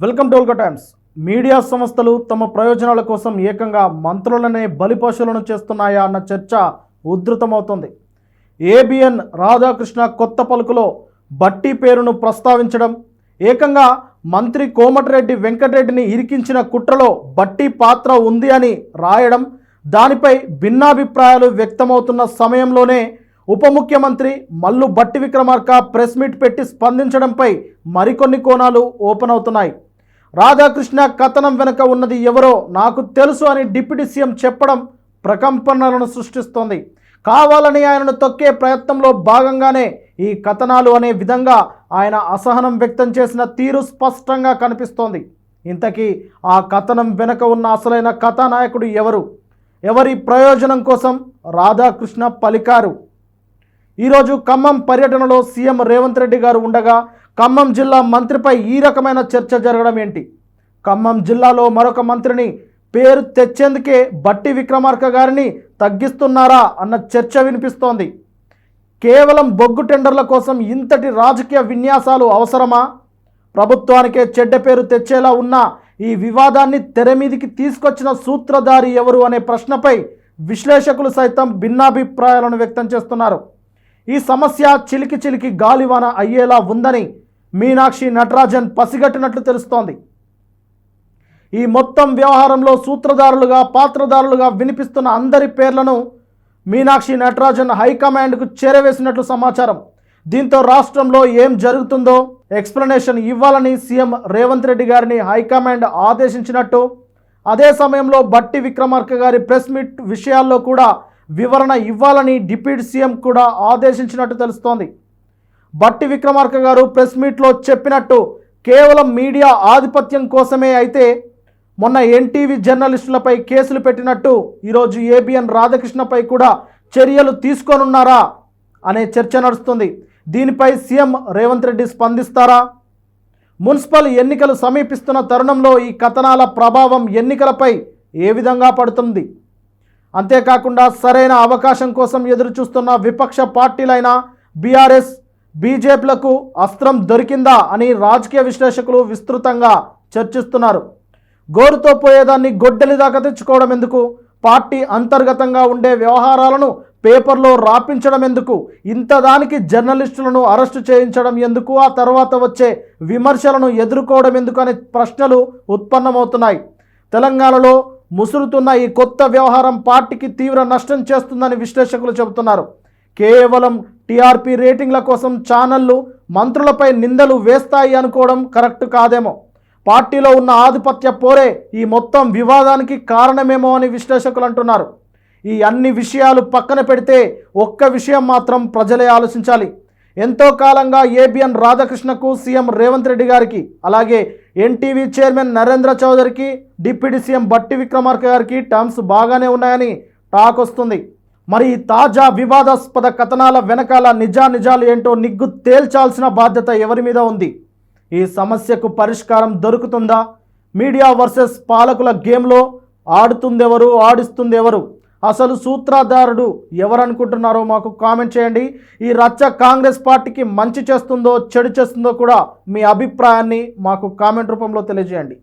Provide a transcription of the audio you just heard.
Welcome to Olka Times. Media సంస్థలు తమ ప్రయోజనాల కోసం ఏకంగా మంత్రులనే బలిపశువులను చేస్తున్నాయా అన్న చర్చ ఉధృతమవుతుంది. ఏబిఎన్ రాధాకృష్ణ కొత్త పలుకులో బట్టి పేరును ప్రస్తావించడం ఏకంగా మంత్రి కోమటిరెడ్డి వెంకటరెడ్డిని ఇరికించిన కుట్రలో బట్టి పాత్ర ఉంది అని రాయడం దానిపై భిన్నాభిప్రాయాలు వ్యక్తమవుతున్న సమయంలోనే ఉప ముఖ్యమంత్రి మల్లు బట్టి విక్రమార్క ప్రెస్ మీట్ పెట్టి స్పందించడంపై మరికొన్ని కోణాలు ఓపెన్ అవుతున్నాయి. రాధాకృష్ణ కథనం వెనుక ఉన్నది ఎవరో నాకు తెలుసు అని డిప్యూటీ సీఎం చెప్పడం ప్రకంపనలను సృష్టిస్తోంది. కావాలని ఆయనను తొక్కే ప్రయత్నంలో భాగంగానే ఈ కథనాలు అనే విధంగా ఆయన అసహనం వ్యక్తం చేసిన తీరు స్పష్టంగా కనిపిస్తోంది. ఇంతకీ ఆ కథనం వెనుక ఉన్న అసలైన కథానాయకుడు ఎవరు? ఎవరి ప్రయోజనం కోసం రాధాకృష్ణ పలికారు? ఈరోజు ఖమ్మం పర్యటనలో సీఎం రేవంత్ రెడ్డి గారు ఉండగా ఖమ్మం జిల్లా మంత్రిపై ఈ రకమైన చర్చ జరగడం ఏంటి? ఖమ్మం జిల్లాలో మరొక మంత్రిని పేరు తెచ్చేందుకే బట్టి విక్రమార్క గారిని తగ్గిస్తున్నారా అన్న చర్చ వినిపిస్తోంది. కేవలం బొగ్గు టెండర్ల కోసం ఇంతటి రాజకీయ విన్యాసాలు అవసరమా? ప్రభుత్వానికే చెడ్డ పేరు తెచ్చేలా ఉన్న ఈ వివాదాన్ని తెర మీదికి తీసుకొచ్చిన సూత్రధారి ఎవరు అనే ప్రశ్నపై విశ్లేషకులు సైతం భిన్నాభిప్రాయాలను వ్యక్తం చేస్తున్నారు. ఈ సమస్య చిలికి చిలికి గాలివాన అయ్యేలా ఉందని మీనాక్షి నటరాజన్ పసిగట్టినట్లు తెలుస్తోంది. ఈ మొత్తం వ్యవహారంలో సూత్రధారులుగా పాత్రధారులుగా వినిపిస్తున్న అందరి పేర్లను మీనాక్షి నటరాజన్ హైకమాండ్కు చేరవేసినట్లు సమాచారం. దీంతో రాష్ట్రంలో ఏం జరుగుతుందో ఎక్స్ప్లెనేషన్ ఇవ్వాలని సీఎం రేవంత్ రెడ్డి గారిని హైకమాండ్ ఆదేశించినట్టు అదే సమయంలో బట్టి విక్రమార్క గారి ప్రెస్ మీట్ విషయాల్లో కూడా వివరణ ఇవ్వాలని డిప్యూటీ సీఎం కూడా ఆదేశించినట్టు తెలుస్తోంది. బట్టి విక్రమార్క గారు ప్రెస్ మీట్లో చెప్పినట్టు కేవలం మీడియా ఆధిపత్యం కోసమే అయితే మొన్న ఎన్టీవీ జర్నలిస్టులపై కేసులు పెట్టినట్టు ఈరోజు ఏబిఎన్ రాధాకృష్ణపై కూడా చర్యలు తీసుకోనున్నారా అనే చర్చ నడుస్తుంది. దీనిపై సీఎం రేవంత్ రెడ్డి స్పందిస్తారా? మున్సిపల్ ఎన్నికలు సమీపిస్తున్న తరుణంలో ఈ కథనాల ప్రభావం ఎన్నికలపై ఏ విధంగా పడుతుంది? అంతేకాకుండా సరైన అవకాశం కోసం ఎదురుచూస్తున్న విపక్ష పార్టీలైన బీఆర్ఎస్ బీజేపీలకు అస్త్రం దొరికిందా అని రాజకీయ విశ్లేషకులు విస్తృతంగా చర్చిస్తున్నారు. గోరుతో పోయేదాన్ని గొడ్డలి దాకా తెచ్చుకోవడం ఎందుకు? పార్టీ అంతర్గతంగా ఉండే వ్యవహారాలను పేపర్లో రాపించడం ఎందుకు? ఇంతదానికి జర్నలిస్టులను అరెస్టు చేయించడం ఎందుకు? ఆ తర్వాత వచ్చే విమర్శలను ఎదుర్కోవడం ఎందుకు అనే ప్రశ్నలు ఉత్పన్నమవుతున్నాయి. తెలంగాణలో ముసురుతున్న ఈ కొత్త వ్యవహారం పార్టీకి తీవ్ర నష్టం చేస్తుందని విశ్లేషకులు చెబుతున్నారు. కేవలం టీఆర్పీ రేటింగ్ల కోసం ఛానళ్ళు మంత్రులపై నిందలు వేస్తాయి అనుకోవడం కరెక్ట్ కాదేమో. పార్టీలో ఉన్న ఆధిపత్య పోరే ఈ మొత్తం వివాదానికి కారణమేమో అని విశ్లేషకులు అంటున్నారు. ఈ అన్ని విషయాలు పక్కన పెడితే ఒక్క విషయం మాత్రం ప్రజలే ఆలోచించాలి. ఎంతో కాలంగా ఏబిఎన్ రాధాకృష్ణకు సీఎం రేవంత్ రెడ్డి గారికి అలాగే ఎన్టీవీ చైర్మన్ నరేంద్ర చౌదరికి డిప్యూటీ సీఎం బట్టి విక్రమార్క గారికి టర్మ్స్ బాగానే ఉన్నాయని టాక్ వస్తుంది. మరి తాజా వివాదాస్పద కథనాల వెనకాల నిజానిజాలు ఏంటో నిగ్గు తేల్చాల్సిన బాధ్యత ఎవరి మీద ఉంది? ఈ సమస్యకు పరిష్కారం దొరుకుతుందా? మీడియా వర్సెస్ పాలకుల గేమ్లో ఆడుతుందెవరు ఆడిస్తుందెవరు? అసలు సూత్రధారుడు ఎవరనుకుంటున్నారో మాకు కామెంట్ చేయండి. ఈ రచ్చ కాంగ్రెస్ పార్టీకి మంచి చేస్తుందో చెడు చేస్తుందో కూడా మీ అభిప్రాయాన్ని మాకు కామెంట్ రూపంలో తెలియజేయండి.